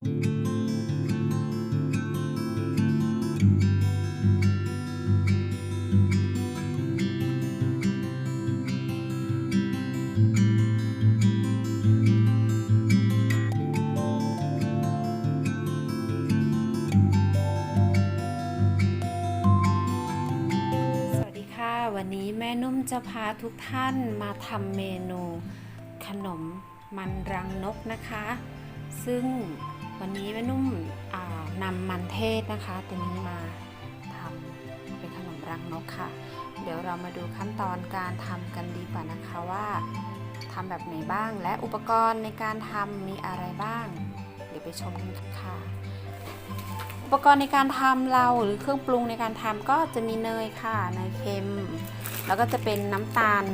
สวัสดีค่ะวันนี้แม่นุ่มจะพาทุกท่านมาทำเมนูขนมมันรังนกนะคะ ซึ่ง วันนี้แม่นุ่มนำมันเทศนะคะตัวนี้มาทำเป็นขนมรังนกค่ะ เดี๋ยวเรามาดูขั้นตอนการทำกันดีกว่านะคะว่าทำแบบไหนบ้าง และอุปกรณ์ในการทำมีอะไรบ้าง เดี๋ยวไปชมกันค่ะ อุปกรณ์ในการทำเราหรือเครื่องปรุงในการทำก็จะมีเนยค่ะเนยเค็ม แล้วก็จะเป็นน้ำตาล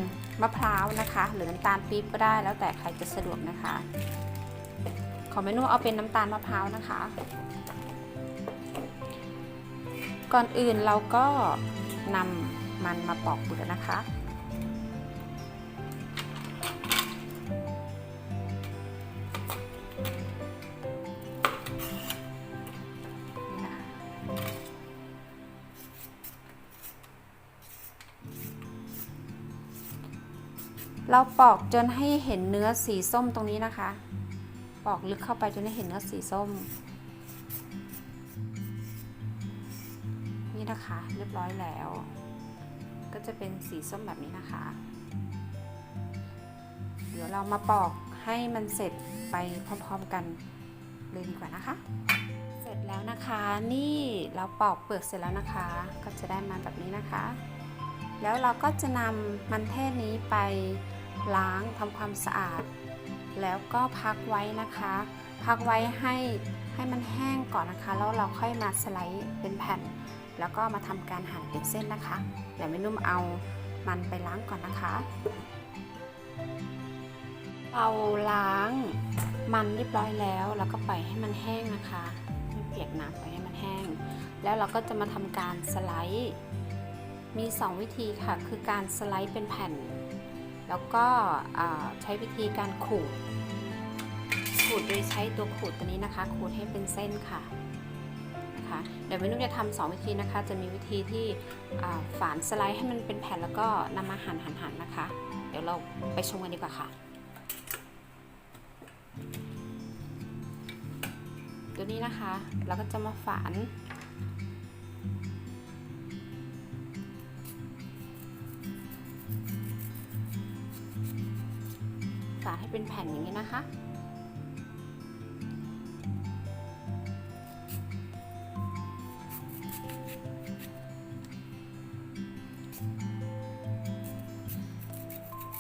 มะพร้าวนะคะ หรือน้ำตาลปี๊บก็ได้แล้วแต่ใครจะสะดวกนะคะ ขอเมนูเอาเป็นน้ำตาลมะพร้าวนะคะ ก่อนอื่นเราก็นำมันมาปอกเปลือกนะคะเราปอกจนให้เห็นเนื้อสีส้มตรงนี้นะคะ ปอกลึกเข้าไปจนให้เห็นเนื้อสีส้ม นี่นะคะ เรียบร้อยแล้ว ก็จะเป็นสีส้มแบบนี้นะคะ เดี๋ยวเรามาปอกให้มันเสร็จไปพร้อมๆกันเลยดีกว่านะคะ เสร็จแล้วนะคะนี่เราปอกเปลือกเสร็จแล้วนะคะ ก็จะได้มาแบบนี้นะคะ แล้วเราก็จะนำมันเทศนี้ไปล้างทำความสะอาด แล้วก็พักไว้นะคะ พักไว้ให้ให้มันแห้งก่อนนะคะ แล้วเราค่อยมาสไลด์เป็นแผ่น แล้วก็มาทำการหั่นเป็นเส้นนะคะ เดี๋ยวแม่นุ่มเอามันไปล้างก่อนนะคะเราล้างมันเรียบร้อยแล้ว แล้วก็ปล่อยให้มันแห้งนะคะไม่เปียกน้ำปล่อยให้มันแห้ง แล้วเราก็จะมาทำการสไลด์ มี 2 วิธีค่ะ คือการสไลด์เป็นแผ่น แล้วก็ใช้วิธีการขูด ขูดโดยใช้ตัวขูดตัวนี้นะคะ ขูดให้เป็นเส้นค่ะนะคะเดี๋ยวเมนุ่มจะทำสองวิธีนะคะ จะมีวิธีที่ฝานสไลด์ให้มันเป็นแผ่นแล้วก็นำมาหั่นหั่นหั่นนะคะ เดี๋ยวเราไปชมกันดีกว่าค่ะ ตัวนี้นะคะ เราก็จะมาฝานาให้เป็นแผ่นอย่างนี้นะคะ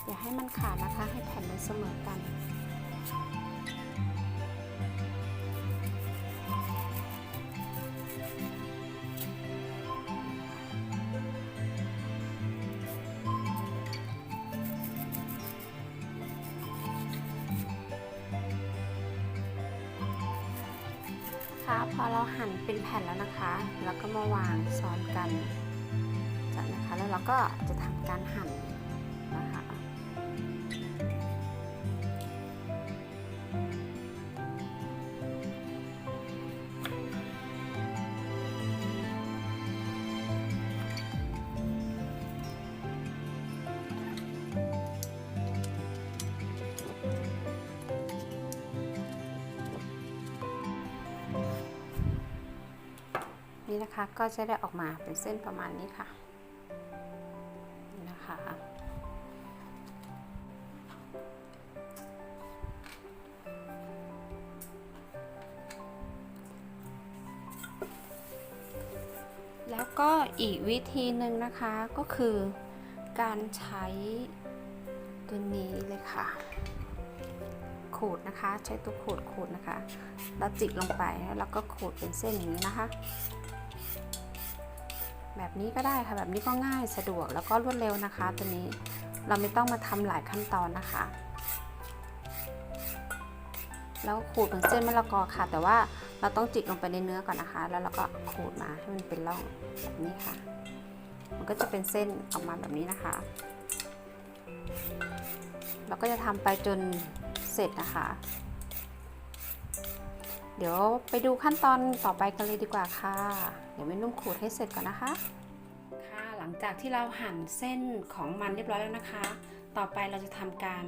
อย่าให้มันขาดนะคะ ให้แผ่นมันเสมอกัน แผ่นแล้วนะคะ แล้วก็มาวางซ้อนกันจากนะคะ แล้วเราก็จะทำการหั่นนะคะ นี่นะคะ ก็จะได้ออกมาเป็นเส้นประมาณนี้ค่ะนี่นะคะแล้วก็อีกวิธีหนึ่งนะคะก็คือการใช้ตัวนี้เลยค่ะ ขูดนะคะ ใช้ตัวขูดขูดนะคะ เราจิกลงไปแล้วก็ขูดเป็นเส้นอย่างนี้นะคะ แบบนี้ก็ได้ค่ะแบบนี้ก็ง่ายสะดวกแล้วก็รวดเร็วนะคะ ตัวนี้เราไม่ต้องมาทำหลายขั้นตอนนะคะ แล้วขูดเป็นเส้นมะละกอค่ะ แต่ว่าเราต้องจิกลงไปในเนื้อก่อนนะคะ แล้วเราก็ขูดมาให้มันเป็นร่องแบบนี้ค่ะ มันก็จะเป็นเส้นออกมาแบบนี้นะคะ เราก็จะทำไปจนเสร็จนะคะ เดี๋ยวไปดูขั้นตอนต่อไปกันเลยดีกว่าค่ะ เดี๋ยวแม่นุ่มขูดให้เสร็จก่อนนะคะ ค่ะ หลังจากที่เราหั่นเส้นของมันเรียบร้อยแล้วนะคะ ต่อไปเราจะทำการ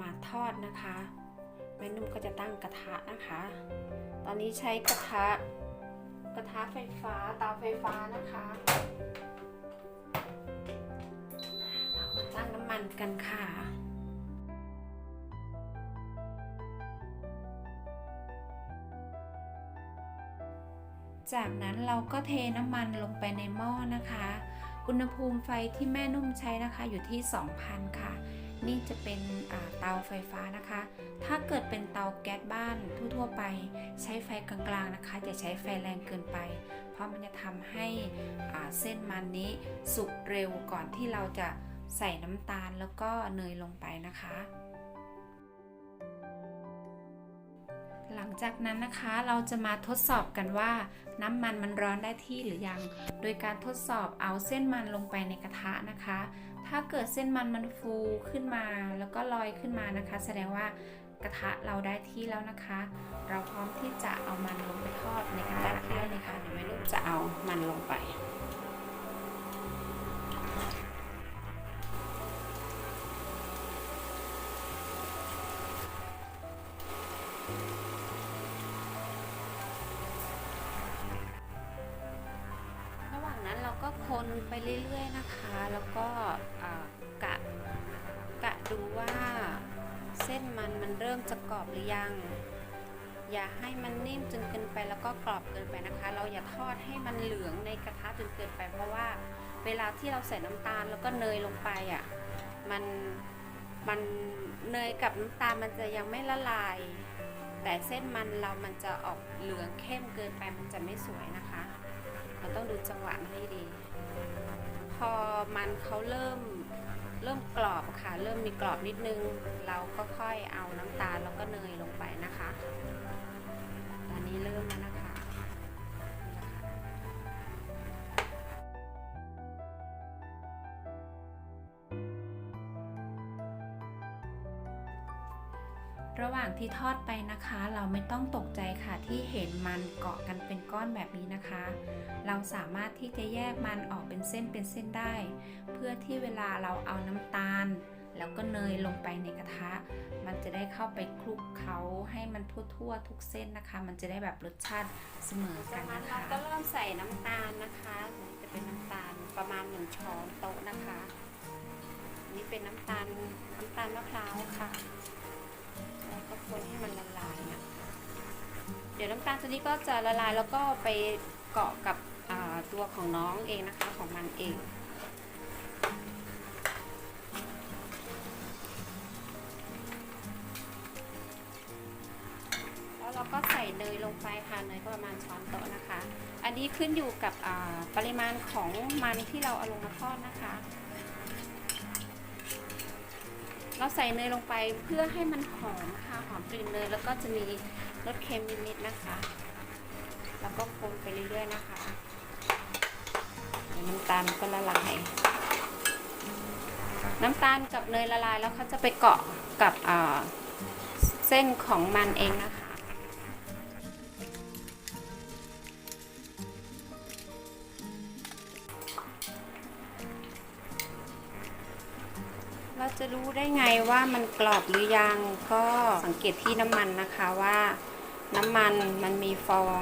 มาทอดนะคะ แม่นุ่มก็จะตั้งกระทะนะคะ ตอนนี้ใช้กระทะกระทะไฟฟ้าเตาไฟฟ้านะคะเรามาตั้งน้ำมันกันค่ะ จากนั้นเราก็เทน้ำมันลงไปในหม้อนะคะ อุณหภูมิไฟที่แม่นุ่มใช้นะคะอยู่ที่ 2,000 ค่ะ นี่จะเป็นเตาไฟฟ้านะคะ ถ้าเกิดเป็นเตาแก๊สบ้านทั่วๆไป ใช้ไฟกลางๆนะคะ อย่าใช้ไฟแรงเกินไป เพราะมันจะทำให้เส้นมันนี้สุกเร็วก่อนที่เราจะใส่น้ำตาลแล้วก็เนยลงไปนะคะ งจากนั้นนะคะเราจะมาทดสอบกันว่า น้ำมันมันร้อนได้ที่หรือยัง โดยการทดสอบเอาเส้นมันลงไปในกระทะนะคะ ถ้าเกิดเส้นมันมันฟูขึ้นมาแล้วก็ลอยขึ้นมานะคะ แสดงว่ากระทะเราได้ที่แล้วนะคะ เราพร้อมที่จะเอามันลงไปทอดในกระทะได้เลยค่ะเดี๋ยวแม่ลูกจะเอามันลงไป นไปเรื่อยๆนะคะ แล้วก็กะกะดูว่าเส้นมันมันเริ่มจะกรอบหรือยัง อย่าให้มันนิ่มจนเกินไปแล้วก็กรอบเกินไปนะคะ เราอย่าทอดให้มันเหลืองในกระทะจนเกินไป เพราะว่าเวลาที่เราใส่น้ำตาลแล้วก็เนยลงไปอะมันมันเนยกับน้ำตาลมันจะยังไม่ละลาย แต่เส้นมันเรามันจะออกเหลืองเข้มเกินไปมันจะไม่สวยนะคะเราต้องดูจังหวะให้ดี พอมันเขาเริ่มเริ่มกรอบค่ะ เริ่มมีกรอบนิดนึง เราก็ค่อยเอาน้ำตาลแล้วก็เนยลงไปนะคะ ตอนนี้เริ่มแล้วนะคะ ระหว่างที่ทอดไปนะคะ เราไม่ต้องตกใจค่ะที่เห็นมันเกาะกันเป็นก้อนแบบนี้นะคะ เราสามารถที่จะแยกมันออกเป็นเส้นเป็นเส้นได้ เพื่อที่เวลาเราเอาน้ำตาล แล้วก็เนยลงไปในกระทะ มันจะได้เข้าไปคลุกเขาให้มันทั่วๆทุกเส้นนะคะ มันจะได้แบบรสชาติเสมอกันนะคะเราก็เริ่มใส่น้ำตาลนะคะจะเป็นน้ำตาลประมาณหนึ่งช้อนโต๊ะนะคะ นี่เป็นน้ำตาลน้ำตาลมะพร้าวค่ะ คนให้มันละลายนะเดี๋ยวน้ำตาลตัวนี้ก็จะละลายแล้วก็ไปเกาะกับตัวของน้องเองนะคะของมันเอง แล้วเราก็ใส่เนยลงไปค่ะเนยก็ประมาณช้อนโต๊ะนะคะ อันนี้ขึ้นอยู่กับปริมาณของมันที่เราเอาลงมาทอดนะคะ เราใส่เนยลงไปเพื่อให้มันหอมค่ะหอมกลิ่นเนยแล้วก็จะมีรสเค็มนิดๆนะคะ แล้วก็คนไปเรื่อยๆนะคะน้ำตาลก็ละลายน้ำตาลกับเนยละลายแล้วเขาจะไปเกาะกับเส้นของมันเองนะคะ จะรู้ได้ไงว่ามันกรอบหรือยังก็สังเกตที่น้ำมันนะคะว่าน้ำมันมันมีฟอง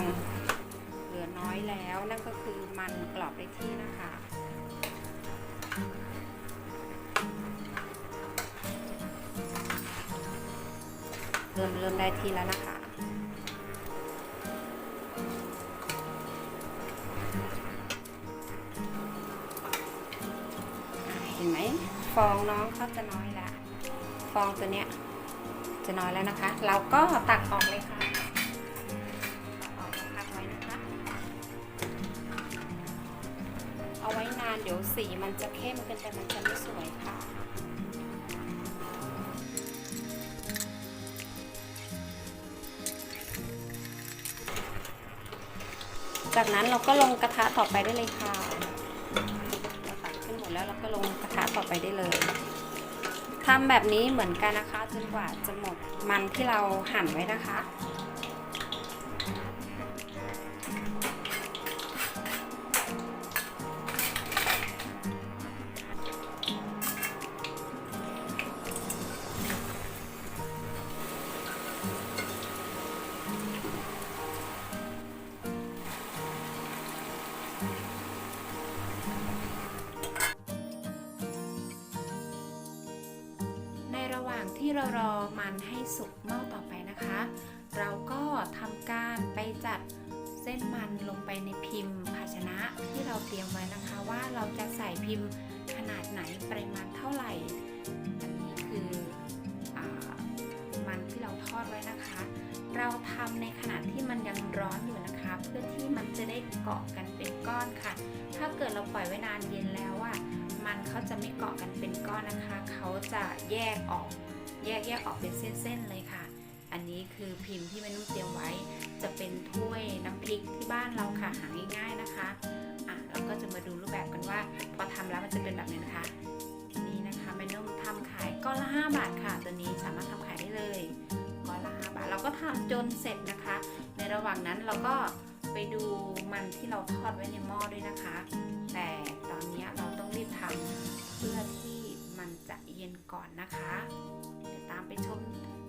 เหลือน้อยแล้วนั่นก็คือมันกรอบได้ที่นะคะเริ่มเริ่มได้ที่แล้วนะคะ ฟองน้องเขาจะน้อยแล้วฟองตัวเนี้ยจะน้อยแล้วนะคะ เราก็ตักออกเลยค่ะตักออกแล้วพักไว้นะคะ เอาไว้นานเดี๋ยวสีมันจะเข้มเกินไปมันจะไม่สวยค่ะจากนั้นเราก็ลงกระทะต่อไปได้เลยค่ะ ต่อไปได้เลยทำแบบนี้เหมือนกันนะคะจนกว่าจะหมดมันที่เราหั่นไว้นะคะ ที่เรารอมันให้สุกหม้อต่อไปนะคะ เราก็ทำการไปจัดเส้นมันลงไปในพิมพ์ ภาชนะที่เราเตรียมไว้นะคะ ว่าเราจะใส่พิมพ์ขนาดไหนปริมาณเท่าไหร่ อันนี้คืออมันที่เราทอดไว้นะคะ เราทำในขณะที่มันยังร้อนอยู่นะคะ เพื่อที่มันจะได้เกาะกันเป็นก้อนค่ะ ถ้าเกิดเราปล่อยไว้นานเย็นแล้วอะมันเขาจะไม่เกาะกันเป็นก้อนนะคะ เขาจะแยกออก แยกแยกออกเป็นเส้นๆเลยค่ะ อันนี้คือพิมพ์ที่แม่นุ่มเตรียมไว้ จะเป็นถ้วยน้ำพริกที่บ้านเราค่ะหาง่ายๆนะคะอะเราก็จะมาดูรูปแบบกันว่า พอทำแล้วมันจะเป็นแบบนี้นะคะ นี่นะคะแม่นุ่มทำขายก้อนละ5บาทค่ะ ตัวนี้สามารถทำขายได้เลยก้อนละ5บาทเราก็ทำจนเสร็จนะคะ ในระหว่างนั้นเราก็ไปดูมันที่เราทอดไว้ในหม้อด้วยนะคะ แต่ตอนนี้เราต้องรีบทำเพื่อที่มันจะเย็นก่อนนะคะามไปชม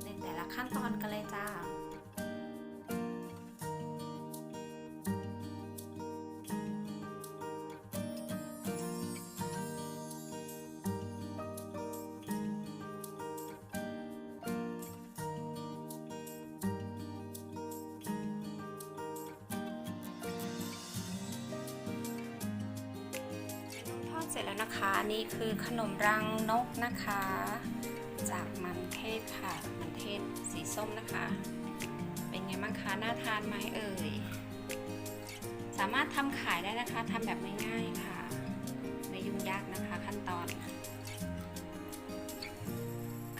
ในแต่ละขั้นตอนกันเลยจ้าทอดเสร็จแล้วนะคะนี่คือขนมรังนกนะคะ จากมันเทศค่ะ มันเทศสีส้มนะคะ เป็นไงบ้างคะน่าทานไหมเอ่ย สามารถทำขายได้นะคะทำแบบง่ายๆค่ะ ไม่ยุ่งยากนะคะขั้นตอน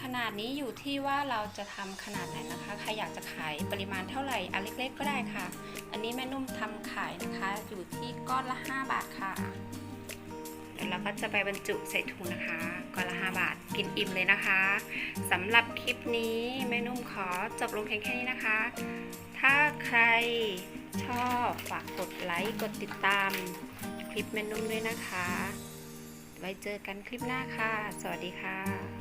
ขนาดนี้อยู่ที่ว่าเราจะทำขนาดไหนนะคะ ใครอยากจะขายปริมาณเท่าไหร่อันเล็กๆก็ได้ค่ะ อันนี้แม่นุ่มทำขายนะคะ อยู่ที่ก้อนละ 5 บาทค่ะ เดี๋ยวเราก็จะไปบรรจุใส่ถุงนะคะกอนละ5บาทกินอิ่มเลยนะคะสำหรับคลิปนี้แม่นุ่มขอจบลงเพียงแค่นี้นะคะ ถ้าใครชอบฝากกดไลค์กดติดตามคลิปแม่นุ่มด้วยนะคะ ไว้เจอกันคลิปหน้าค่ะ สวัสดีค่ะ